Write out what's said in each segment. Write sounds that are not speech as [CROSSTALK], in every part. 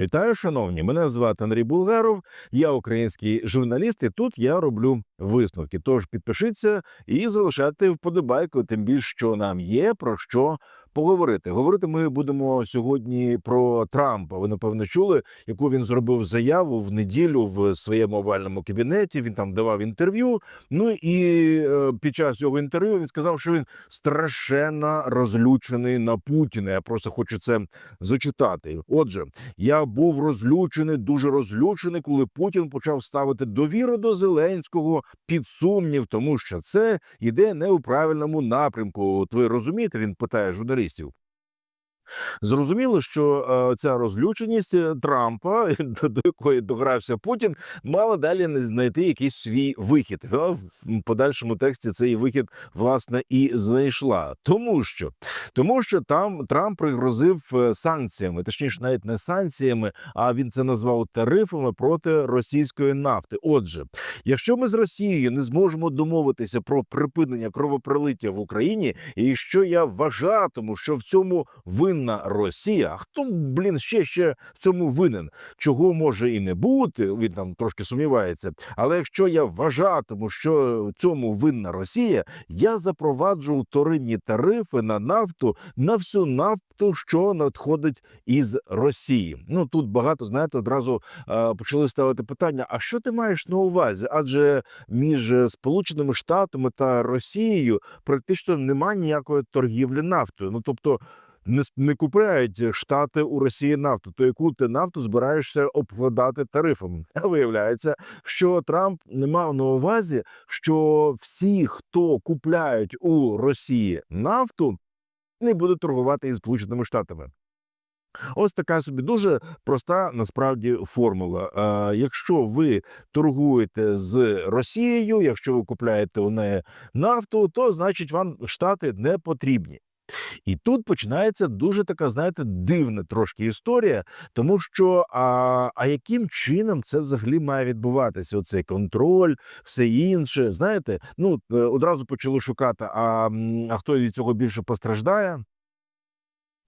Вітаю, шановні! Мене звати Андрій Булгаров, я український журналіст, і тут я роблю висновки. Тож підпишіться і залишайте вподобайку, тим більше, що нам є про що поговорити. Говорити ми будемо сьогодні про Трампа. Ви напевно чули, яку він зробив заяву в неділю в своєму овальному кабінеті. Він там давав інтерв'ю. Ну і е, під час цього інтерв'ю він сказав, що він страшенно розлючений на Путіна. Я просто хочу це зачитати. Отже, я був розлючений, дуже розлючений, коли Путін почав ставити довіру до Зеленського під сумнів, тому що це йде не у правильному напрямку. От ви розумієте, він питає журналістів терористів. Зрозуміло, що е, ця розлюченість е, Трампа, [LAUGHS] до, якої догрався Путін, мала далі не знайти якийсь свій вихід. Вона в подальшому тексті цей вихід власне і знайшла. Тому що тому що там Трамп пригрозив е, санкціями, точніше, навіть не санкціями, а він це назвав тарифами проти російської нафти. Отже, якщо ми з Росією не зможемо домовитися про припинення кровопролиття в Україні, і якщо я вважатиму, що в цьому винна Росія, хто блін ще ще в цьому винен? Чого може і не бути? Він там трошки сумнівається. Але якщо я вважатиму, що цьому винна Росія, я запроваджу вторинні тарифи на нафту на всю нафту, що надходить із Росії. Ну тут багато знаєте, одразу е, почали ставити питання: а що ти маєш на увазі? Адже між Сполученими Штатами та Росією практично немає ніякої торгівлі нафтою. Ну тобто. Не, не купляють штати у Росії нафту, то яку ти нафту збираєшся обкладати тарифами. [LAUGHS] А виявляється, що Трамп не мав на увазі, що всі, хто купляють у Росії нафту, не будуть торгувати із Сполученими Штатами. Ось така собі дуже проста насправді формула. Е, якщо ви торгуєте з Росією, якщо ви купляєте у неї нафту, то значить вам штати не потрібні. І тут починається дуже така, знаєте, дивна трошки історія, тому що а, а яким чином це взагалі має відбуватися? Оцей контроль, все інше. Знаєте, ну е, одразу почали шукати. А, а хто від цього більше постраждає?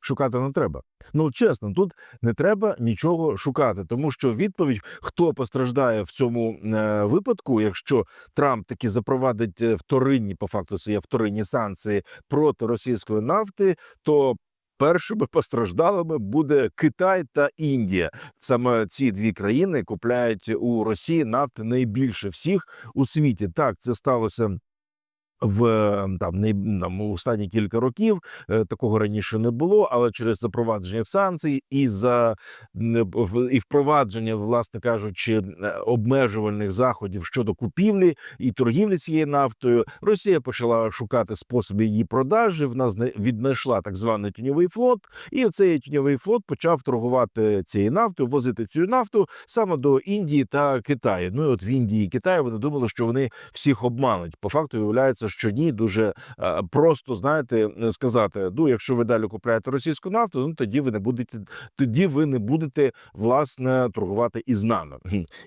Шукати не треба. Ну чесно, тут не треба нічого шукати, тому що відповідь, хто постраждає в цьому е, випадку, якщо Трамп таки запровадить е, вторинні, по факту це є вторинні санкції проти російської нафти, то першими постраждалими буде Китай та Індія. Саме ці дві країни купляють у Росії нафти найбільше всіх у світі. Так, це сталося. В е, там не там, у останні кілька років е, такого раніше не було, але через запровадження санкцій і за м, і впровадження, власне кажучи, е, обмежувальних заходів щодо купівлі і торгівлі цією нафтою, Росія почала шукати способи її продажі. Вона зна- віднайшла так званий тіньовий флот, і цей тіньовий флот почав торгувати цією нафтою, возити цю нафту саме до Індії та Китаю. Ну і от в Індії і Китаї вони думали, що вони всіх обмануть. По факту виявляється, що ні, дуже е, просто знаєте сказати: ну, якщо ви далі купляєте російську нафту, ну тоді ви не будете, тоді ви не будете власне торгувати із нами.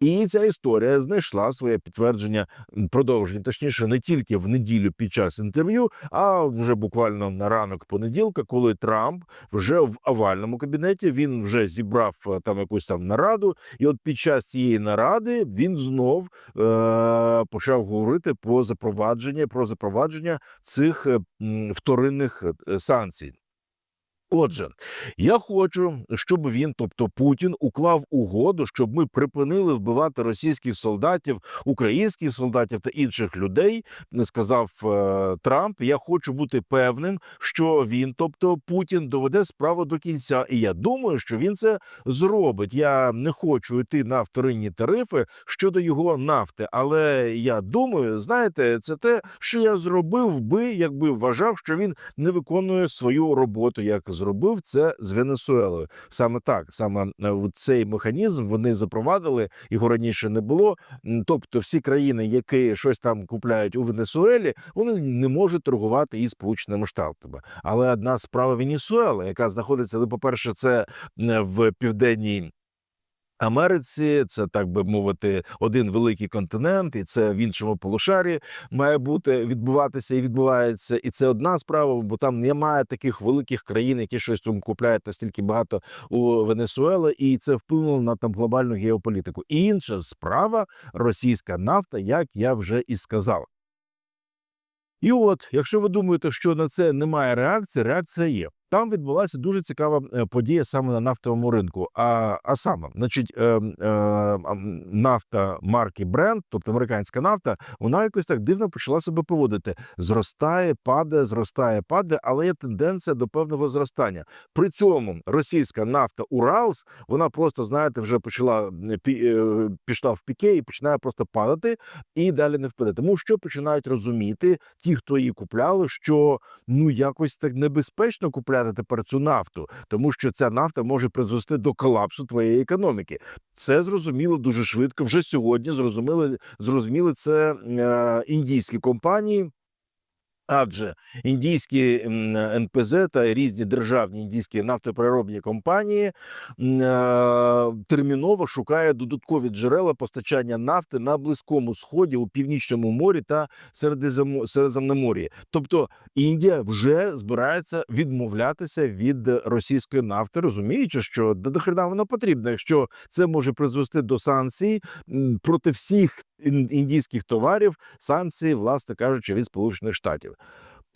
І ця історія знайшла своє підтвердження продовження, точніше, не тільки в неділю під час інтерв'ю, а вже буквально на ранок понеділка, коли Трамп вже в овальному кабінеті він вже зібрав е, там якусь там нараду, і от під час цієї наради він знов е, почав говорити про запровадження про запровадження цих е, вторинних е, санкцій. Отже, я хочу, щоб він, тобто Путін, уклав угоду, щоб ми припинили вбивати російських солдатів, українських солдатів та інших людей. Сказав е, Трамп. Я хочу бути певним, що він, тобто Путін, доведе справу до кінця. І я думаю, що він це зробить. Я не хочу йти на вторинні тарифи щодо його нафти. Але я думаю, знаєте, це те, що я зробив би, якби вважав, що він не виконує свою роботу, як зробив це з Венесуелою. Саме так, саме е, цей механізм вони запровадили, його раніше не було. Тобто, всі країни, які щось там купляють у Венесуелі, вони не можуть торгувати із Сполученими Штатами. Але одна справа Венесуели, яка знаходиться, ну, по перше, це в південній Америці це так би мовити, один великий континент, і це в іншому полушарі має бути відбуватися і відбувається. І це одна справа, бо там немає таких великих країн, які щось там купляють настільки багато у Венесуели, і це вплинуло на там глобальну геополітику. І Інша справа російська нафта, як я вже і сказав. І от, якщо ви думаєте, що на це немає реакції, реакція є. Там відбулася дуже цікава е, подія саме на нафтовому ринку. А а саме, значить, е, е, нафта марки Brent, тобто американська нафта, вона якось так дивно почала себе поводити. Зростає, падає, зростає, падає, але є тенденція до певного зростання. При цьому російська нафта Уралс, вона просто знаєте, вже почала е, пішла в піке і починає просто падати і далі не впаде. Тому що починають розуміти ті, хто її купляли, що ну якось так небезпечно купляти тепер цю нафту, тому що ця нафта може призвести до колапсу твоєї економіки. Це зрозуміло дуже швидко. Вже сьогодні зрозуміли, зрозуміли це е, індійські компанії. Адже індійські НПЗ та різні державні індійські нафтопереробні компанії е, терміново шукають додаткові джерела постачання нафти на близькому сході у північному морі та Середземномор'ї. Тобто Індія вже збирається відмовлятися від російської нафти, розуміючи, що до хрена вона потрібна, якщо це може призвести до санкцій проти всіх індійських товарів санкції, власне кажучи, від Сполучених Штатів.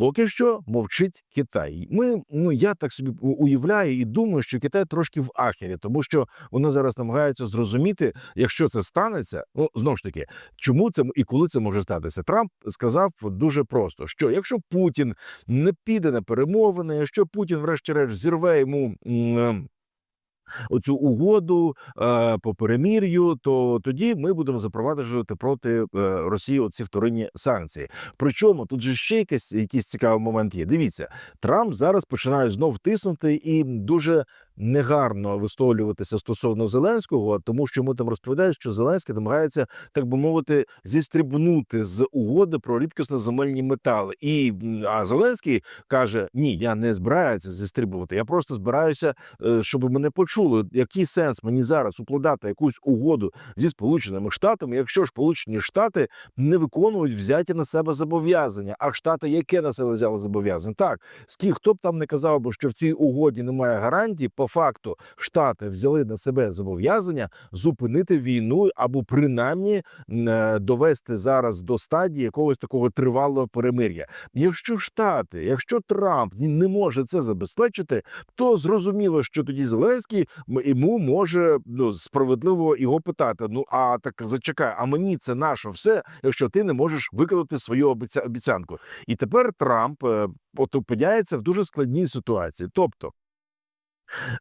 Поки що мовчить Китай. Ми ну я так собі уявляю і думаю, що Китай трошки в ахері, тому що вони зараз намагаються зрозуміти, якщо це станеться. Ну знову ж таки, чому це і коли це може статися? Трамп сказав дуже просто: що якщо Путін не піде на перемовини, якщо Путін, врешті-решт, зірве йому оцю угоду е, по перемір'ю, то тоді ми будемо запроваджувати проти е, Росії оці вторинні санкції. Причому тут же ще якийсь якийсь цікавий момент є. Дивіться, Трамп зараз починає знов тиснути і дуже негарно висловлюватися стосовно Зеленського, тому що йому там розповідають, що Зеленський намагається, так би мовити, зістрибнути з угоди про рідкісно земельні метали. І а Зеленський каже: Ні, я не збираюся зістрибувати. Я просто збираюся, е, щоб мене почули. Який сенс мені зараз укладати якусь угоду зі сполученими штатами, якщо Сполучені Штати не виконують взяті на себе зобов'язання? А штати, яке на себе взяли зобов'язання? Так хто б там не казав, бо що в цій угоді немає гарантій, по факту Штати взяли на себе зобов'язання зупинити війну або принаймні е, довести зараз до стадії якогось такого тривалого перемир'я. Якщо Штати, якщо Трамп не може це забезпечити, то зрозуміло, що тоді Зеленський йому може ну справедливо його питати: ну а так зачекай, а мені це наше все, якщо ти не можеш виконати свою обіцянку. І тепер Трамп е, от опиняється в дуже складній ситуації, тобто.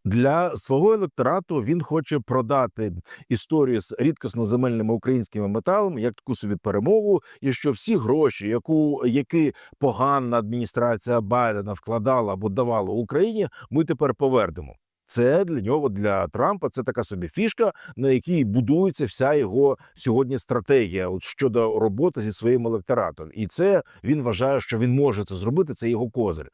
Для свого електорату він хоче продати історію з рідкосноземельними українськими металами як таку собі перемогу, і що всі гроші, яку які погана адміністрація Байдена вкладала або давала Україні, ми тепер повернемо. Це для нього для Трампа це така собі фішка, на якій будується вся його сьогодні стратегія от щодо роботи зі своїм електоратом, і це він вважає, що він може це зробити. Це його козир.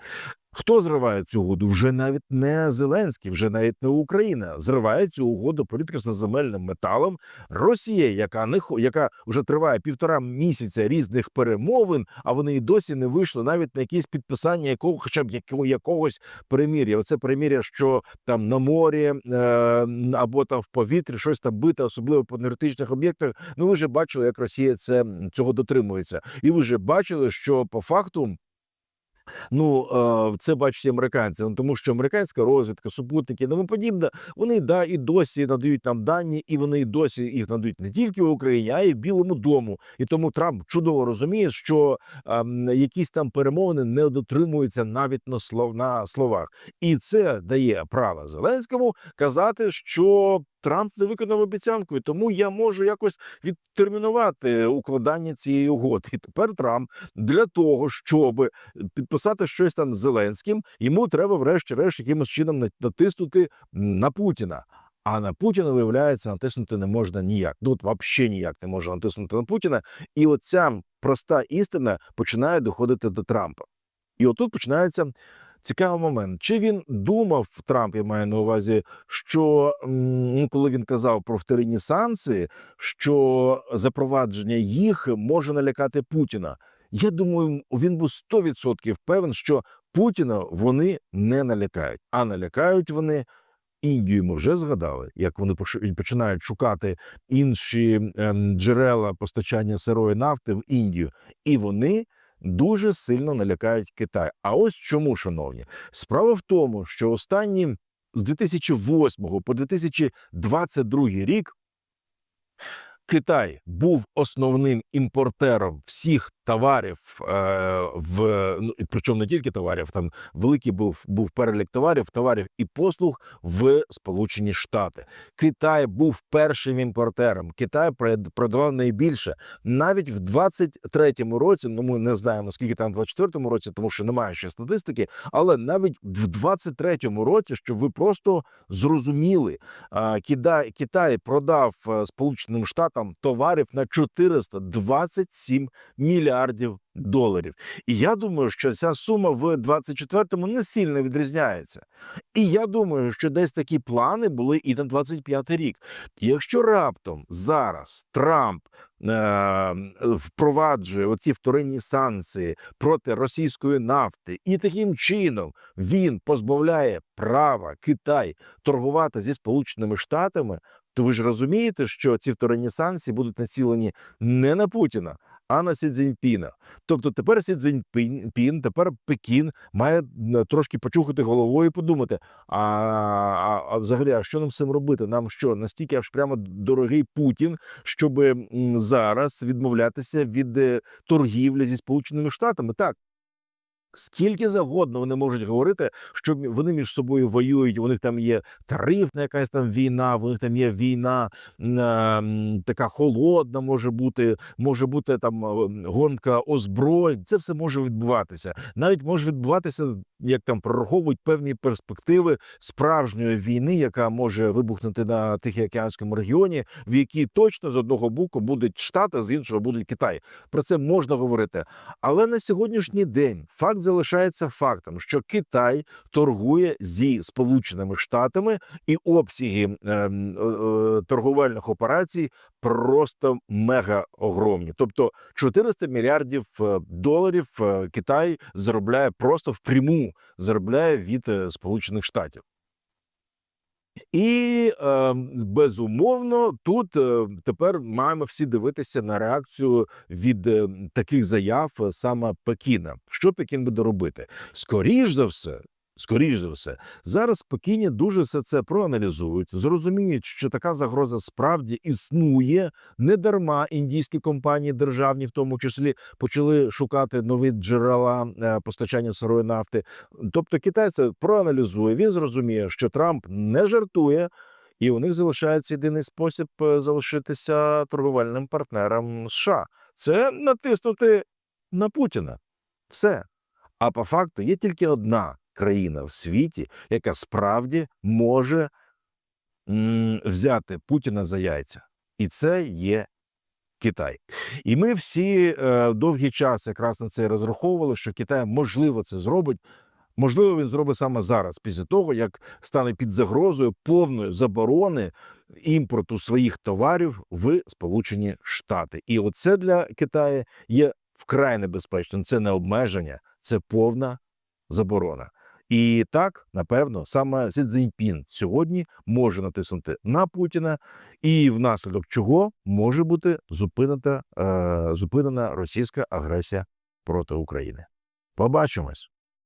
Хто зриває цю угоду? Вже навіть не Зеленський, вже навіть не Україна. Зриває цю угоду політично земельним металом. Росія, яка не яка вже триває півтора місяця різних перемовин, а вони і досі не вийшли навіть на якісь підписання якого, хоча б якого якогось перемір'я. Оце перемір'я, що там на морі е, або там в повітрі щось там бите, особливо по енергетичних об'єктах. Ну ви вже бачили, як Росія це цього дотримується, і ви вже бачили, що по факту. Ну це бачать американці, ну тому що американська розвідка, супутники, тому подібне, вони да і досі надають нам дані, і вони і досі їх надають не тільки в Україні, а й в Білому дому. І тому Трамп чудово розуміє, що ем, якісь там перемовини не дотримуються навіть на слов на словах, і це дає право Зеленському казати, що Трамп не виконав обіцянку, і тому я можу якось відтермінувати укладання цієї угоди. І тепер Трамп для того, щоб підписати щось там з Зеленським, йому треба, врешті-решт, якимось чином натиснути на Путіна. А на Путіна виявляється, натиснути не можна ніяк. Ну от взагалі ніяк не можна натиснути на Путіна. І оця проста істина починає доходити до Трампа. І отут починається цікавий момент. Чи він думав Трамп, я маю на увазі, що ну, коли він казав про вторинні санкції, що запровадження їх може налякати Путіна? Я думаю, він був 100% певен, що Путіна вони не налякають, а налякають вони. Індію ми вже згадали, як вони починають шукати інші ем, джерела постачання сирої нафти в Індію, і вони дуже сильно налякають Китай. А ось чому, шановні, справа в тому, що останні з 2008 по 2022 рік Китай був основним імпортером всіх товарів е, в ну, причому не тільки товарів, там великий був був перелік товарів, товарів і послуг в Сполучені Штати. Китай був першим імпортером. Китай продавав найбільше навіть в 23-му році. Ну ми не знаємо скільки там в 24-му році, тому що немає ще статистики. Але навіть в 23-му році, щоб ви просто зрозуміли, а, Китай, Китай продав е, Сполученим Штатам товарів на 427 мільярдів доларів. І я думаю, що ця сума в 24-му не сильно відрізняється. І я думаю, що десь такі плани були і на 25-й рік. Якщо раптом зараз Трамп е, впроваджує оці вторинні санкції проти російської нафти, і таким чином він позбавляє права Китай торгувати зі Сполученими Штатами, то ви ж розумієте, що ці вторинні санкції будуть націлені не на Путіна, а на Сі Цзіньпіна. Тобто тепер Сі Цзіньпін, тепер Пекін має е, трошки почухати головою і подумати: а, а, а взагалі, а що нам з цим робити? Нам що настільки аж прямо дорогий Путін, щоб зараз відмовлятися від е, торгівлі зі Сполученими Штатами? Так. Скільки завгодно вони можуть говорити, що вони між собою воюють. У них там є тарифна якась там війна, у них там є війна м, така холодна, може бути, може бути там е, гонка озброєнь. Це все може відбуватися. Навіть може відбуватися, як там прораховують певні перспективи справжньої війни, яка може вибухнути на Тихоокеанському регіоні, в якій точно з одного боку будуть Штати, з іншого будуть Китай. Про це можна говорити. Але на сьогоднішній день факт залишається фактом, що Китай торгує зі Сполученими Штатами, і обсяги ем, е, е, торговельних операцій просто мега огромні. Тобто 400 мільярдів е, доларів е, Китай заробляє просто впряму заробляє від е, Сполучених Штатів. І е, безумовно тут е, тепер маємо всі дивитися на реакцію від е, таких заяв е, саме Пекіна. Що Пекін буде робити? Скоріш за все. Скоріш за все, зараз в Пекіні дуже все це проаналізують, зрозуміють, що така загроза справді існує. Не дарма індійські компанії, державні, в тому числі, почали шукати нові джерела е, постачання сирої нафти. Тобто Китай це проаналізує. Він зрозуміє, що Трамп не жартує, і у них залишається єдиний спосіб е, залишитися торговельним партнером США. Це натиснути на Путіна. Все. А по факту є тільки одна країна в світі, яка справді може взяти Путіна за яйця, і це є Китай. І ми всі е, довгий час якраз на це розраховували, що Китай можливо це зробить. Можливо, він зробить саме зараз, після того як стане під загрозою повної заборони імпорту своїх товарів в Сполучені Штати. І оце для Китаю є вкрай небезпечним. Це не обмеження, це повна заборона. І так, напевно, саме Сі Цзіньпін сьогодні може натиснути на Путіна, і внаслідок чого може бути зупинена, е, зупинена російська агресія проти України. Побачимось.